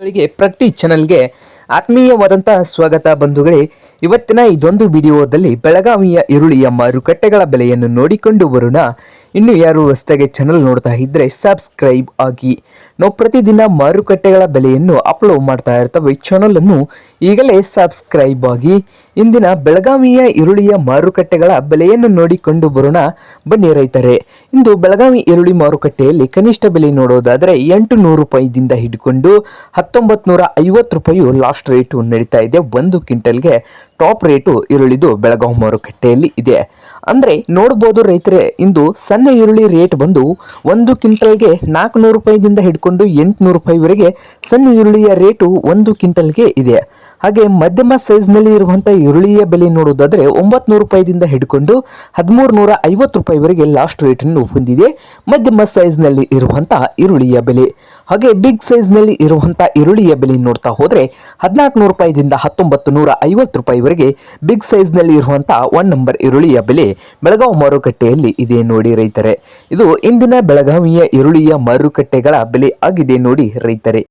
ಗಳಿಗೆ ಪ್ರತಿ ಚಾನಲ್ಗೆ ಆತ್ಮೀಯವಾದಂತಹ ಸ್ವಾಗತ ಬಂಧುಗಳೇ. ಇವತ್ತಿನ ಇದೊಂದು ವಿಡಿಯೋದಲ್ಲಿ ಬೆಳಗಾವಿಯ ಈರುಳ್ಳಿಯ ಮಾರುಕಟ್ಟೆಗಳ ಬೆಲೆಯನ್ನು ನೋಡಿಕೊಂಡು ಬರೋಣ. ಇನ್ನು ಯಾರು ರಸ್ತೆಗೆ ಚಾನಲ್ ನೋಡ್ತಾ ಇದ್ರೆ ಸಬ್ಸ್ಕ್ರೈಬ್ ಆಗಿ. ನಾವು ಪ್ರತಿದಿನ ಮಾರುಕಟ್ಟೆಗಳ ಬೆಲೆಯನ್ನು ಅಪ್ಲೋಡ್ ಮಾಡ್ತಾ ಇರ್ತವೆ. ಚಾನಲನ್ನು ಈಗಲೇ ಸಬ್ಸ್ಕ್ರೈಬ್ ಆಗಿ. ಇಂದಿನ ಬೆಳಗಾವಿಯ ಈರುಳ್ಳಿಯ ಮಾರುಕಟ್ಟೆಗಳ ಬೆಲೆಯನ್ನು ನೋಡಿಕೊಂಡು ಬರೋಣ. ಬನ್ನಿ ರೈತರೆ, ಇಂದು ಬೆಳಗಾವಿ ಈರುಳ್ಳಿ ಮಾರುಕಟ್ಟೆಯಲ್ಲಿ ಕನಿಷ್ಠ ಬೆಲೆ ನೋಡೋದಾದರೆ ಎಂಟು ನೂರು ರೂಪಾಯಿದಿಂದ ಹಿಡ್ಕೊಂಡು ಹತ್ತೊಂಬತ್ತು ನೂರ ಐವತ್ತು ರೂಪಾಯಿ ಲಾಸ್ಟ್ ರೇಟು ನಡೀತಾ ಇದೆ. ಒಂದು ಕ್ವಿಂಟಲ್ಗೆ ಟಾಪ್ ರೇಟು ಈರುಳ್ಳಿದು ಬೆಳಗಾವಿ ಮಾರುಕಟ್ಟೆಯಲ್ಲಿ ಇದೆ. ಅಂದರೆ ನೋಡ್ಬೋದು ರೈತರೆ, ಇಂದು ಸಣ್ಣ ಈರುಳ್ಳಿ ರೇಟ್ ಬಂದು ಒಂದು ಕ್ವಿಂಟಲ್ಗೆ ನಾಲ್ಕುನೂರು ರೂಪಾಯಿದಿಂದ ಹಿಡ್ಕೊಂಡು ಎಂಟುನೂರು ರೂಪಾಯಿವರೆಗೆ ಸಣ್ಣ ಈರುಳ್ಳಿಯ ರೇಟು ಒಂದು ಕ್ವಿಂಟಲ್ಗೆ ಇದೆ. ಹಾಗೆ ಮಧ್ಯಮ ಸೈಜ್ನಲ್ಲಿ ಇರುವಂಥ ಈರುಳ್ಳಿಯ ಬೆಲೆ ನೋಡೋದಾದರೆ ಒಂಬತ್ತು ನೂರು ರೂಪಾಯಿದಿಂದ ಹಿಡ್ಕೊಂಡು ಹದಿಮೂರು ನೂರ ಐವತ್ತು ರೂಪಾಯಿವರೆಗೆ ಲಾಸ್ಟ್ ರೇಟನ್ನು ಹೊಂದಿದೆ ಮಧ್ಯಮ ಸೈಜ್ನಲ್ಲಿ ಇರುವಂಥ ಈರುಳ್ಳಿಯ ಬೆಲೆ. ಹಾಗೆ ಬಿಗ್ ಸೈಜ್ನಲ್ಲಿ ಇರುವಂಥ ಈರುಳ್ಳಿಯ ಬೆಲೆ ನೋಡ್ತಾ ಹೋದರೆ ಹದಿನಾಲ್ಕು ನೂರು ರೂಪಾಯಿದಿಂದ ಹತ್ತೊಂಬತ್ತು ನೂರ ಐವತ್ತು ರೂಪಾಯಿವರೆಗೆ ಬಿಗ್ ಸೈಜ್ನಲ್ಲಿ ಇರುವಂಥ ಒನ್ ನಂಬರ್ ಈರುಳ್ಳಿಯ ಬೆಲೆ ಬೆಳಗಾವಿ ಮಾರುಕಟ್ಟೆಯಲ್ಲಿ ಇದೆ ನೋಡಿ ರೈತರೆ. ಇದು ಇಂದಿನ ಬೆಳಗಾವಿಯ ಈರುಳ್ಳಿಯ ಮಾರುಕಟ್ಟೆಗಳ ಬೆಲೆ ಆಗಿದೆ ನೋಡಿ ರೈತರೆ.